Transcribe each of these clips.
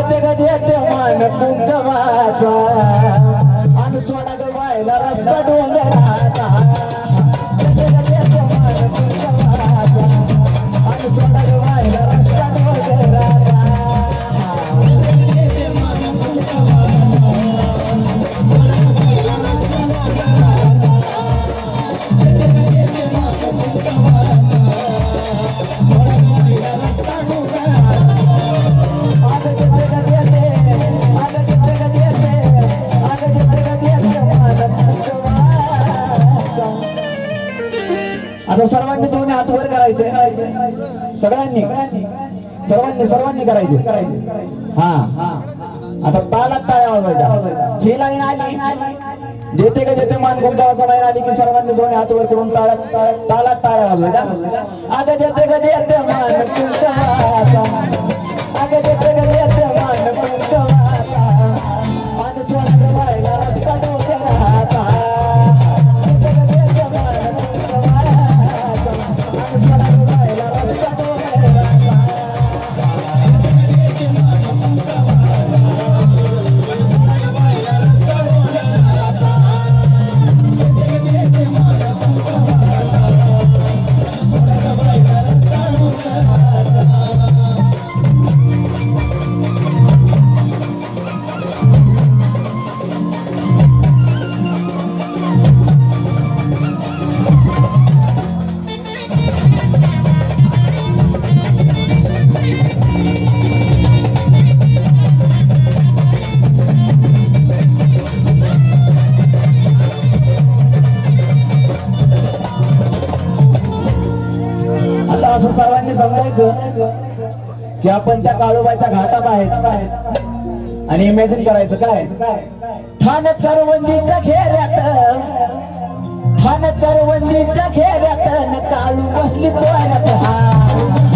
देते ग देते मान कुंकवाचा आणि सोडा ग रस्ता डोळ सगळ्यांनी सर्वांनी सर्वांनी करायचे. हा. आता तालात टाळ्या वाजवायच्या ही लाईन आली. जेथे का जेथे मान कुंकावाचा लाईन आली की सर्वांनी दोन्ही हात वर करून ताळ्यात तालात टाळ्या वाजवायच्या आता जेथे का जेथे मान आता समजायचं की आपण त्या काळोबाच्या घाटात आहेत. आणि इमॅजिन करायचं काय? ठाण करवंदीच्या खेऱ्यात. ठाण करवंदीच्या खेऱ्यात काळू बसली तोऱ्यात हा.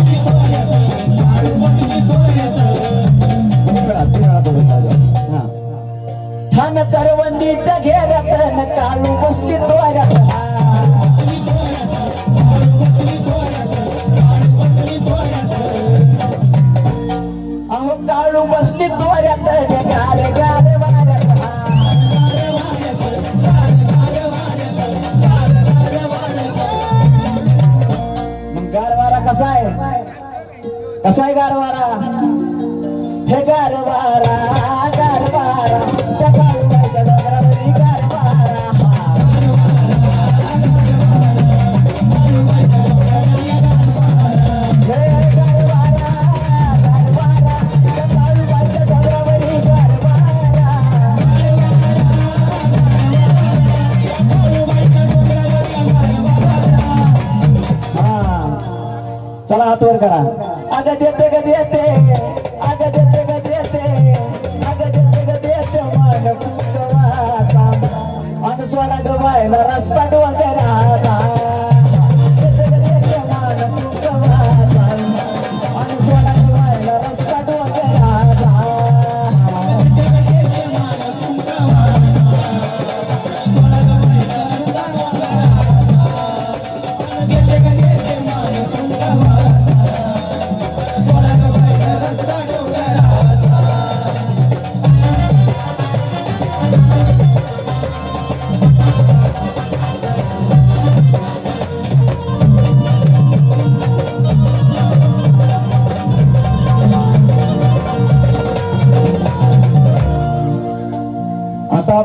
कसा आहे गार वारा हे गार वारा अग देते ग देते अग देते ग देते अग देते ग देते मान कुंकवाचा अन सोडा ग बायला रस्ता डोंगराचा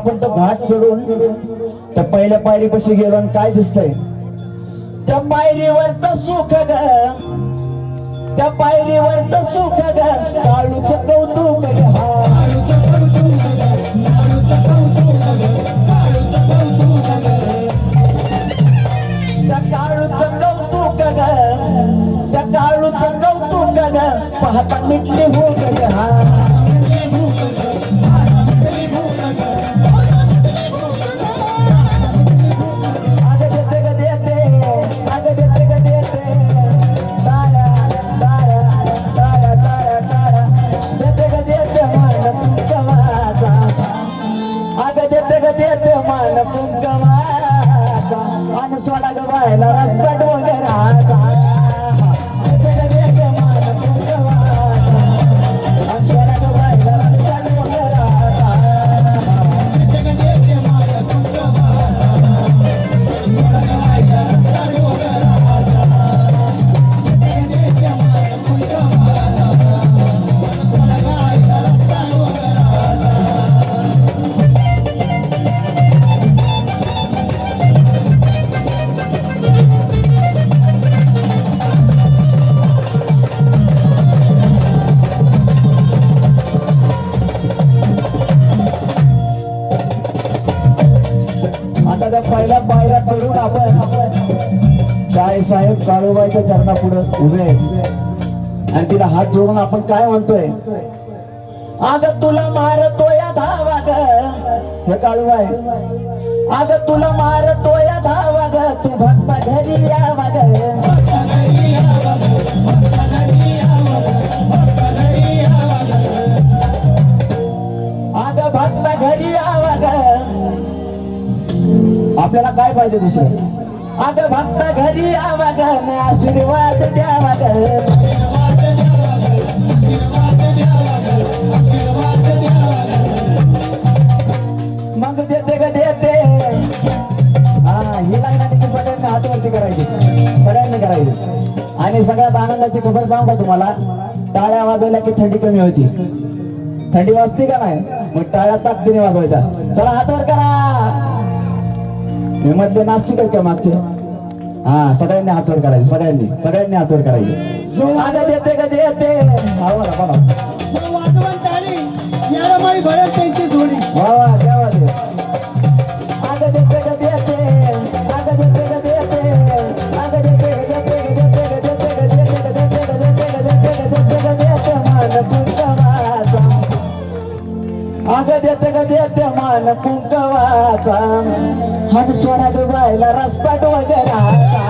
आपण तो घाट चढून त्या पहिल्या पायरीपाशी गेलो आणि काय दिसतंय? त्या पायरीवरच सुख ग. त्या पायरीवरच सुख ग. काळूच कौतुक ग. पाहता मिटली हा अग आपण काय साहेब काळूबाईच्या चरणापुढे उभे आणि तिला हात जोडून आपण काय म्हणतोय? आग तुला मारतोय धावा ग हे काळूबाई आग तुला मारतोय धावा ग तू भक्त घरी यावा वाग आपल्याला काय पाहिजे दुसरं? अग भक्त घरी यावा आशीर्वाद द्यावा मग देते ग देते. हा ही लागणार की सगळ्यांनी हातवरती करायची. सगळ्यांनी करायची. आणि सगळ्यात आनंदाची खबर सांगू का तुम्हाला? टाळ्या वाजवल्या की थंडी कमी होती. थंडी वाजते का नाही? मग टाळ्या ताकदीने वाजवायच्या. चला हातवर करा. मी म्हटले नास्तिक आहेत का मागचे? हा सगळ्यांनी हातवड करायचे सगळ्यांनी सगळ्यांनी हातवर करायचे. देते का देते. देते का देते मान कुंकवाचा हन सोडा डुबायला रस्ता डोगराचा